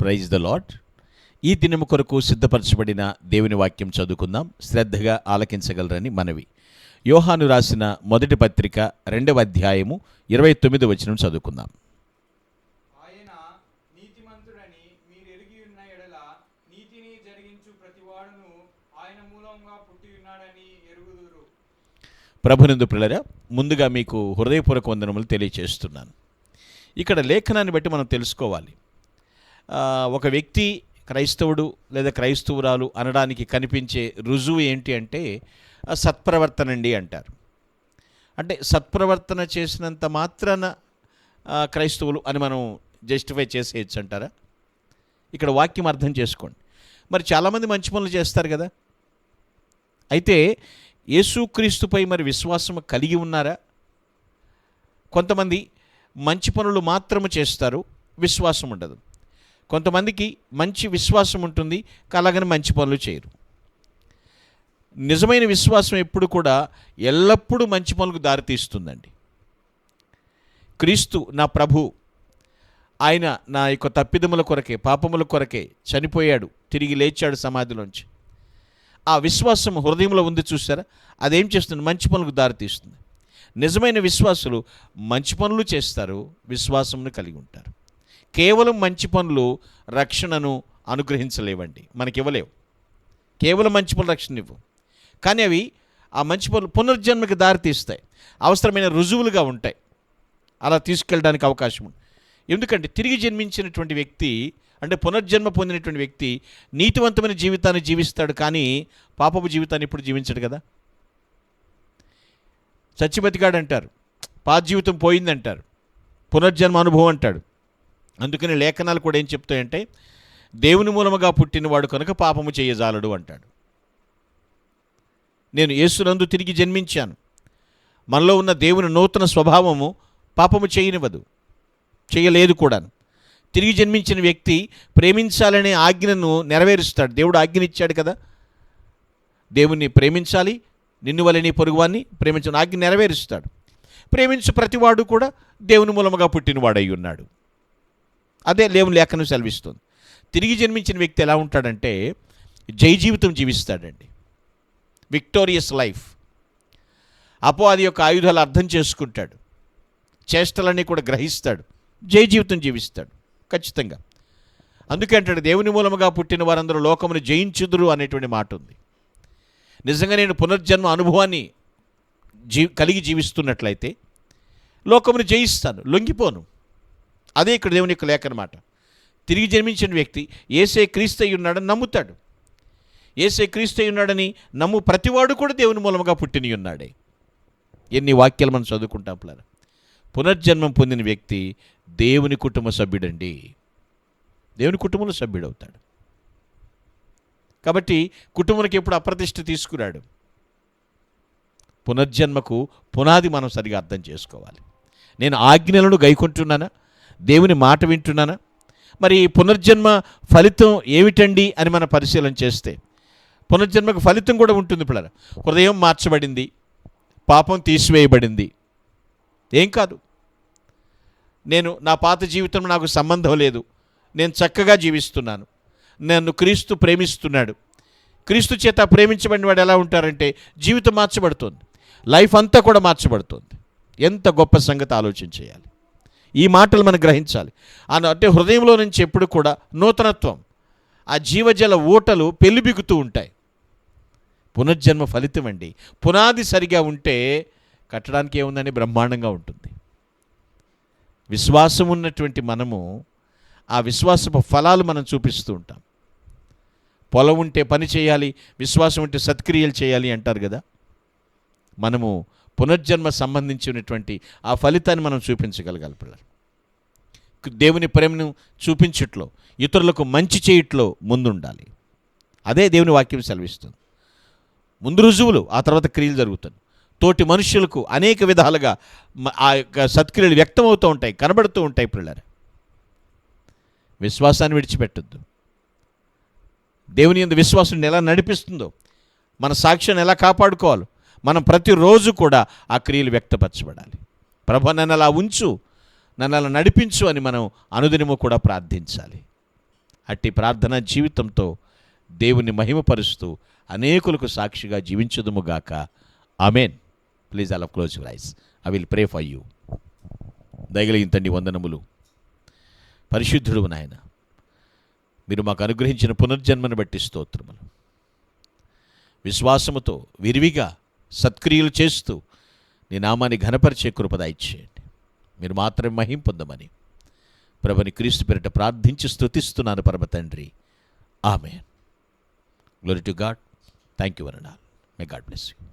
Praise the lot ఈ దినము కొరకు సిద్ధపరచబడిన దేవుని వాక్యం చదువుకుందాం. శ్రద్ధగా ఆలకించగలరని మనవి. యోహాను రాసిన మొదటి పత్రిక రెండవ అధ్యాయము ఇరవై తొమ్మిది వచనం చదువుకుందాం. ప్రభునందు పిల్లరా ముందుగా మీకు హృదయపూర్వక వందనములు తెలియచేస్తున్నాను. ఇక్కడ లేఖనాన్ని బట్టి మనం తెలుసుకోవాలి. ఒక వ్యక్తి క్రైస్తవుడు లేదా క్రైస్తవురాలు అనడానికి కనిపించే రుజువు ఏంటి అంటే సత్ప్రవర్తన సత్ప్రవర్తనండి అంటారు. అంటే సత్ప్రవర్తన చేసినంత మాత్రాన క్రైస్తవులు అని మనం జస్టిఫై చేసేయచ్చు అంటారా? ఇక్కడ వాక్యం అర్థం చేసుకోండి. మరి చాలామంది మంచి పనులు చేస్తారు కదా? అయితే యేసుక్రీస్తుపై మరి విశ్వాసం కలిగి ఉన్నారా? కొంతమంది మంచి పనులు మాత్రము చేస్తారు విశ్వాసం ఉండదు. కొంతమందికి మంచి విశ్వాసం ఉంటుంది అలాగని మంచి పనులు చేయరు. నిజమైన విశ్వాసం ఎప్పుడు కూడా ఎల్లప్పుడూ మంచి పనులకు దారితీస్తుందండి క్రీస్తు నా ప్రభు ఆయన నా యొక్క తప్పిదముల కొరకే పాపముల కొరకే చనిపోయాడు తిరిగి లేచాడు సమాధిలోంచి. ఆ విశ్వాసం హృదయంలో ఉంది చూసారా అదేం చేస్తుంది? మంచి పనులకు దారితీస్తుంది నిజమైన విశ్వాసులు మంచి పనులు చేస్తారు విశ్వాసమును కలిగి ఉంటారు. కేవలం మంచి పనులు రక్షణను అనుగ్రహించలేవండి. మనకి ఇవ్వలేవు కేవలం మంచి పనులు రక్షణ ఇవ్వు కానీ అవి ఆ మంచి పనులు పునర్జన్మకి దారితీస్తాయి అవసరమైన రుజువులుగా ఉంటాయి. అలా తీసుకెళ్ళడానికి అవకాశం ఉంది. ఎందుకంటే తిరిగి జన్మించినటువంటి వ్యక్తి అంటే పునర్జన్మ పొందినటువంటి వ్యక్తి నీతివంతమైన జీవితాన్ని జీవిస్తాడు కానీ పాపపు జీవితాన్ని ఇప్పుడు జీవించడు కదా? సత్యపతిగాడు అంటారు పాత జీవితం పోయిందంటారు. పునర్జన్మ అనుభవం అంటాడు. అందుకని లేఖనాలు కూడా ఏం చెప్తాయంటే దేవుని మూలముగా పుట్టినవాడు కనుక పాపము చేయజాలడు అంటాడు. నేను యేసునందు తిరిగి జన్మించాను. మనలో ఉన్న దేవుని నూతన స్వభావము పాపము చేయనివ్వదు. చేయలేదు కూడా తిరిగి జన్మించిన వ్యక్తి ప్రేమించాలనే ఆజ్ఞను నెరవేరుస్తాడు. దేవుడు ఆజ్ఞనిచ్చాడు కదా. దేవుణ్ణి ప్రేమించాలి నిన్ను వలని పొరుగువాన్ని ప్రేమించిన ఆజ్ఞ నెరవేరుస్తాడు. ప్రేమించు ప్రతివాడు కూడా దేవుని మూలముగా పుట్టినవాడై ఉన్నాడు. అదే లేవు లేఖను సెలవిస్తుంది. తిరిగి జన్మించిన వ్యక్తి ఎలా ఉంటాడంటే జై జీవితం జీవిస్తాడండి. Victorious life. అపో అది యొక్క ఆయుధాలు అర్థం చేసుకుంటాడు. చేష్టలన్నీ కూడా గ్రహిస్తాడు. జై జీవితం జీవిస్తాడు. ఖచ్చితంగా. అందుకే అంటాడు దేవుని మూలముగా పుట్టిన వారందరూ లోకమును జయించుదురు అనేటువంటి మాట ఉంది. నిజంగా నేను పునర్జన్మ అనుభవాన్ని జీ కలిగి జీవిస్తున్నట్లయితే లోకమును జయిస్తాను లొంగిపోను. అదే ఇక్కడ దేవుని యొక్క లేఖ అనమాట తిరిగి జన్మించిన వ్యక్తి ఏసే క్రీస్తు అయి ఉన్నాడని నమ్ముతాడు. ఏసే క్రీస్తు ఉన్నాడని నమ్ము ప్రతివాడు కూడా దేవుని మూలముగా పుట్టిని ఉన్నాడే. ఎన్ని వాక్యాలు మనం చదువుకుంటాం పిల్లలు. పునర్జన్మం పొందిన వ్యక్తి దేవుని కుటుంబ సభ్యుడండి. దేవుని కుటుంబంలో సభ్యుడవుతాడు. కాబట్టి కుటుంబానికి ఎప్పుడు అప్రతిష్ట తీసుకురాడు. పునర్జన్మకు పునాది మనం సరిగా అర్థం చేసుకోవాలి. నేను ఆజ్ఞలను గైకుంటున్నానా? దేవుని మాట వింటున్నానా? మరి పునర్జన్మ ఫలితం ఏమిటండి అని మనం పరిశీలన చేస్తే పునర్జన్మకు ఫలితం కూడా ఉంటుంది పిల్లలు. హృదయం మార్చబడింది పాపం తీసివేయబడింది. ఏం కాదు. నేను నా పాత జీవితం నాకు సంబంధం లేదు. నేను చక్కగా జీవిస్తున్నాను. నన్ను క్రీస్తు ప్రేమిస్తున్నాడు. క్రీస్తు చేత ప్రేమించబడిన వాడు ఎలా ఉంటారంటే జీవితం మార్చబడుతుంది. లైఫ్ అంతా కూడా మార్చబడుతుంది. ఎంత గొప్ప సంగతి ఆలోచన చేయాలి. ఈ మాటలు మనం గ్రహించాలి. అంటే హృదయంలో నుంచి ఎప్పుడు కూడా నూతనత్వం ఆ జీవజల ఊటలు పెళ్ళిబిగుతూ ఉంటాయి. పునర్జన్మ ఫలితం అండి. పునాది సరిగా ఉంటే కట్టడానికి ఏముందని బ్రహ్మాండంగా ఉంటుంది. విశ్వాసం ఉన్నటువంటి మనము ఆ విశ్వాసపు ఫలాలు మనం చూపిస్తూ ఉంటాం. పొలం ఉంటే పని చేయాలి విశ్వాసం ఉంటే సత్క్రియలు చేయాలి అంటారు కదా. మనము పునర్జన్మ సంబంధించినటువంటి ఆ ఫలితాన్ని మనం చూపించగలగాలి పిల్లలు. దేవుని ప్రేమను చూపించట్లో ఇతరులకు మంచి చేయట్లో ముందుండాలి. అదే దేవుని వాక్యం సెలవిస్తుంది. ముందు రుజువులు ఆ తర్వాత క్రియలు జరుగుతుంది తోటి మనుషులకు అనేక విధాలుగా ఆ యొక్క సత్క్రియలు వ్యక్తమవుతూ ఉంటాయి కనబడుతూ ఉంటాయి పిల్లలు. విశ్వాసాన్ని విడిచిపెట్టద్దు. దేవుని ఎందు విశ్వాసం ఎలా నడిపిస్తుందో మన సాక్ష్యాన్ని ఎలా కాపాడుకోవాలి మనం ప్రతిరోజు కూడా ఆ క్రియలు వ్యక్తపరచబడాలి. ప్రభ నన్ను అలా ఉంచు నన్ను అలా నడిపించు అని మనం అనుదినము కూడా ప్రార్థించాలి. అట్టి ప్రార్థనా జీవితంతో దేవుని మహిమపరుస్తూ అనేకులకు సాక్షిగా జీవించదుముగాక ఆమెన్. ప్లీజ్ అలా close rice I will pray for you దయగలిగిన తండ్రి వందనములు. పరిశుద్ధుడు నాయన మీరు మాకు అనుగ్రహించిన పునర్జన్మను బట్టి స్తోత్రములు. విశ్వాసముతో విరివిగా సత్క్రియలు చేస్తూ నీ నామాన్ని ఘనపరిచే కృపద ఇచ్చేయండి. మీరు మాత్రమే మహిం పొందమని ప్రభుని క్రీస్తు పేరిట ప్రార్థించి స్థుతిస్తున్నాను పరమ తండ్రి. ఆమె glory to God thank you వరణాల్ may God bless you